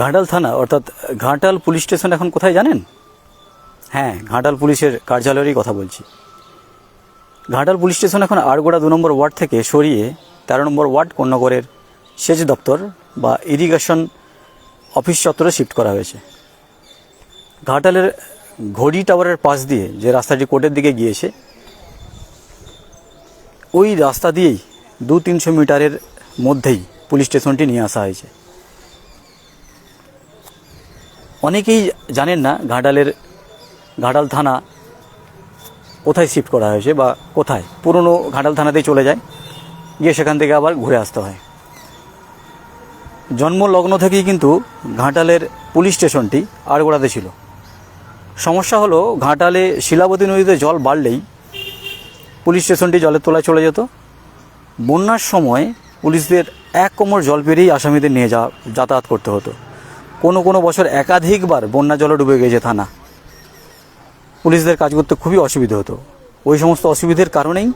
ঘাটাল থানা, অর্থাৎ Ghatal police station এখন কোথায় জানেন? হ্যাঁ ঘাটাল পুলিশের কার্যালয়েরই কথা বলছি। ঘাটাল পুলিশ স্টেশন এখন আড়গোড়া দু নম্বর ওয়ার্ড থেকে সরিয়ে তেরো নম্বর ওয়ার্ড কোন্নগরের সেচ দপ্তর বা ইরিগেশন অফিস চত্বরে শিফট করা হয়েছে। ঘাটালের ঘড়ি টাওয়ারের পাশ দিয়ে যে রাস্তাটি কোর্টের দিকে গিয়েছে, ওই রাস্তা দিয়েই দু তিনশো মিটারের মধ্যেই পুলিশ স্টেশনটি নিয়ে আসা হয়েছে। অনেকেই জানেন না ঘাটালের ঘাটাল থানা কোথায় শিফট করা হয়েছে বা কোথায়। পুরনো ঘাটাল থানাতেই চলে যায়, গিয়ে সেখান থেকে আবার ঘুরে আসতে হয়। জন্মলগ্ন থেকেই কিন্তু ঘাটালের পুলিশ স্টেশনটি আড়গোড়াতে ছিল। সমস্যা হলো, ঘাটালে শিলাবতী নদীতে জল বাড়লেই পুলিশ স্টেশনটি জলের তলায় চলে যেত। বন্যার সময় পুলিশদের এক কোমর জল পেরিয়েই আসামিদের নিয়ে যাওয়া যাতায়াত করতে হতো। কোনো কোনো বছর একাধিকবার বন্যা জলে ডুবে গেছে থানা। পুলিশদের কাজ করতে খুবই অসুবিধা হতো। ওই সমস্ত অসুবিধার কারণেই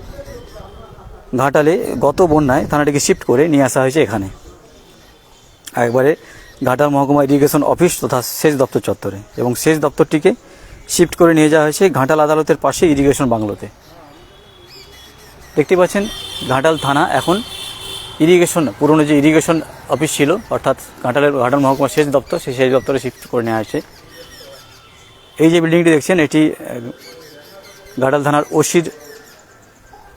ঘাটালে গত বন্যায় থানাটিকে শিফট করে নিয়ে আসা হয়েছে এখানে। একবারে ঘাটাল মহকুমা ইরিগেশন অফিস তথা সেচ দপ্তর চত্বরে এবং সেচ দপ্তরটিকে শিফট করে নিয়ে যাওয়া হয়েছে ঘাটাল আদালতের পাশে ইরিগেশন বাংলোতে। দেখতে পাচ্ছেন, ঘাটাল থানা এখন ইরিগেশন পুরনো যে ইরিগেশন অফিস ছিল, অর্থাৎ ঘাটালের ঘাটাল মহকুমা সেচ দপ্তর সেই সেচ দপ্তরে শিফট করে নেওয়া হয়েছে। এই যে বিল্ডিংটি দেখছেন, এটি ঘাটাল থানার ওসির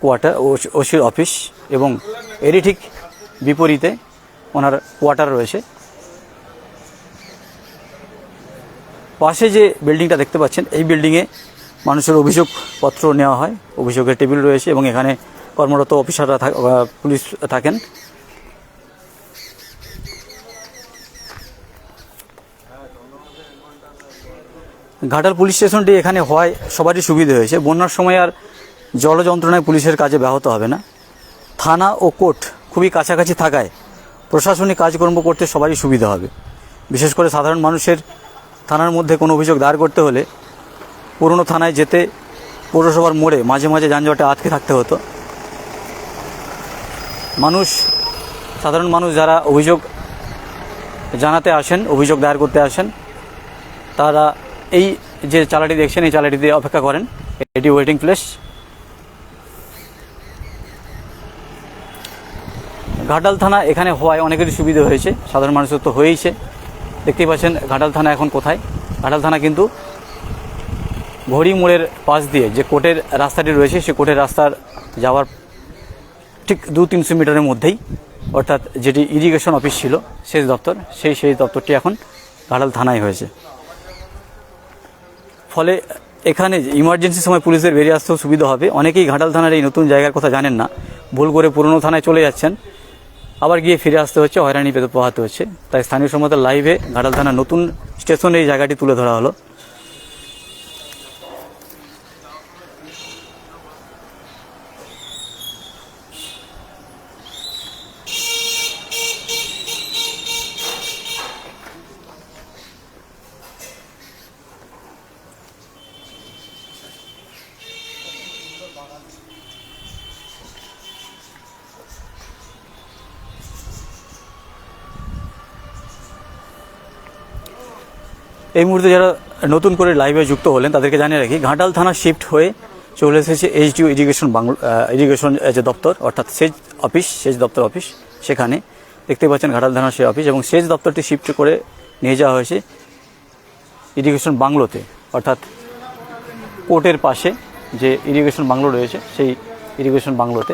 কোয়ার্টার ওসির অফিস এবং এরই ঠিক বিপরীতে ওনার কোয়ার্টার রয়েছে। পাশে যে বিল্ডিংটা দেখতে পাচ্ছেন, এই বিল্ডিংয়ে মানুষের অভিযোগপত্র নেওয়া হয়, অভিযোগের টেবিল রয়েছে এবং এখানে কর্মরত অফিসাররা পুলিশ থাকেন। ঘাটাল পুলিশ স্টেশনটি এখানে হওয়ায় সবারই সুবিধা হয়েছে। বন্যার সময় আর জল যন্ত্রণায় পুলিশের কাজে ব্যাহত হবে না। থানা ও কোর্ট খুবই কাছাকাছি থাকায় প্রশাসনিক কাজকর্ম করতে সবারই সুবিধা হবে। বিশেষ করে সাধারণ মানুষের থানার মধ্যে কোনো অভিযোগ দায়ের করতে হলে পুরনো থানায় যেতে পৌরসভার মোড়ে মাঝে মাঝে যানজটে আটকে থাকতে হতো। মানুষ, সাধারণ মানুষ যারা অভিযোগ জানাতে আসেন, অভিযোগ দায়ের করতে আসেন, তারা এই যে চালাটি দেখছেন, এই চালাটিতে অপেক্ষা করেন। এটি ওয়েটিং প্লেস ঘাটাল থানা এখানে হওয়ায় অনেকেরই সুবিধা হয়েছে। সাধারণ মানুষের তো হয়েইছে। দেখতেই পাচ্ছেন ঘাটাল থানা এখন কোথায়? ঘাটাল থানা কিন্তু ঘড়ি মোড়ের পাশ দিয়ে যে কোটের রাস্তাটি রয়েছে সেই কোর্টের রাস্তার যাওয়ার ঠিক দু তিনশো মিটারের মধ্যেই, অর্থাৎ যেটি ইরিগেশন অফিস ছিল, সেচ দপ্তর, সেই সেই দপ্তরটি এখন ঘাটাল থানায় হয়েছে। ফলে এখানে ইমার্জেন্সি সময় পুলিশের বেরিয়ে আসতেও সুবিধা হবে। অনেকেই ঘাটাল থানার এই নতুন জায়গার কথা জানেন না। ভুল করে পুরনো থানায় চলে যাচ্ছেন। আবার গিয়ে ফিরে আসতে হচ্ছে, হয়রানি পেতে পোহাতে হচ্ছে। তাই স্থানীয় সম্মত লাইভে ঘাটাল থানার নতুন স্টেশনে এই জায়গাটি তুলে ধরা হলো। এই মুহূর্তে যারা নতুন করে লাইভে যুক্ত হলেন, তাদেরকে জানিয়ে রাখি, ঘাটাল থানা শিফট হয়ে চলে এসেছে এইচডিও ইরিগেশন বাংলা ইরিগেশন যে দপ্তর, অর্থাৎ সেচ অফিস সেচ দপ্তর অফিস সেখানে। দেখতে পাচ্ছেন ঘাটাল থানা সে অফিস এবং সেচ দপ্তরটি শিফট করে নিয়ে যাওয়া হয়েছে ইরিগেশন বাংলোতে অর্থাৎ কোর্টের পাশে যে ইরিগেশন বাংলো রয়েছে, সেই ইরিগেশন বাংলোতে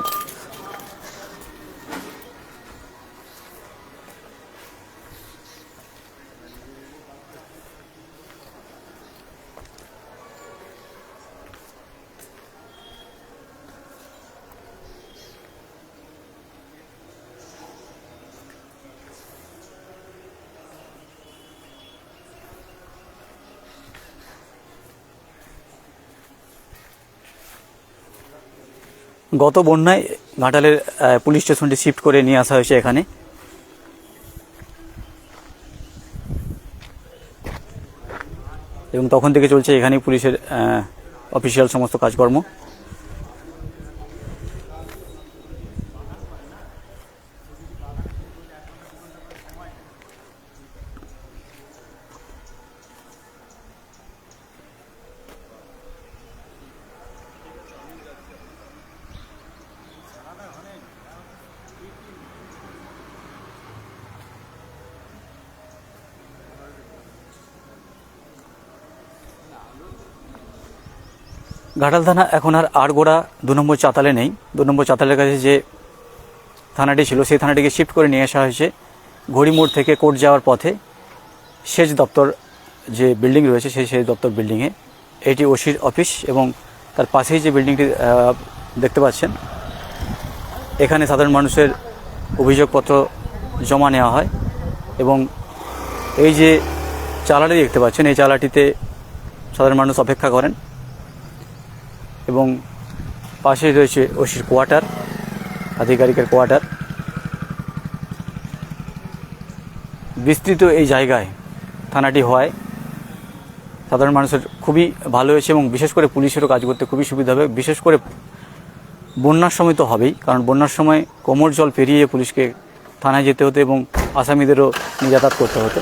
গত বন্যায় ঘাটালের পুলিশ স্টেশনটি শিফট করে নিয়ে আসা হয়েছে এখানে। এবং তখন থেকে চলছে এখানেই পুলিশের অফিসিয়াল সমস্ত কাজকর্ম। ঘাটাল থানা এখন আর আড়গোড়া দু নম্বর চাতালে নেই। দু নম্বর চাতালের কাছে যে থানাটি ছিল, সেই থানাটিকে শিফট করে নিয়ে আসা হয়েছে ঘড়িমোড় থেকে কোর্ট যাওয়ার পথে। সেচ দপ্তর যে বিল্ডিং রয়েছে, সেই সেচ দপ্তর বিল্ডিংয়ে এটি ওসির অফিস এবং তার পাশেই যে বিল্ডিংটি দেখতে পাচ্ছেন, এখানে সাধারণ মানুষের অভিযোগপত্র জমা নেওয়া হয় এবং এই যে চালাটি দেখতে পাচ্ছেন, এই চালাটিতে সাধারণ মানুষ অপেক্ষা করেন। এবং পাশেই রয়েছে ওসির কোয়ার্টার, আধিকারিকের কোয়ার্টার। বিস্তৃত এই জায়গায় থানাটি হয়। সাধারণ মানুষের খুবই ভালো হয়েছে এবং বিশেষ করে পুলিশেরও কাজ করতে খুবই সুবিধা হবে। বিশেষ করে বন্যার সময় তো হবেই, কারণ বন্যার সময় কোমর জল পেরিয়ে পুলিশকে থানায় যেতে হতো এবং আসামিদেরও নিয়ে করতে হতো।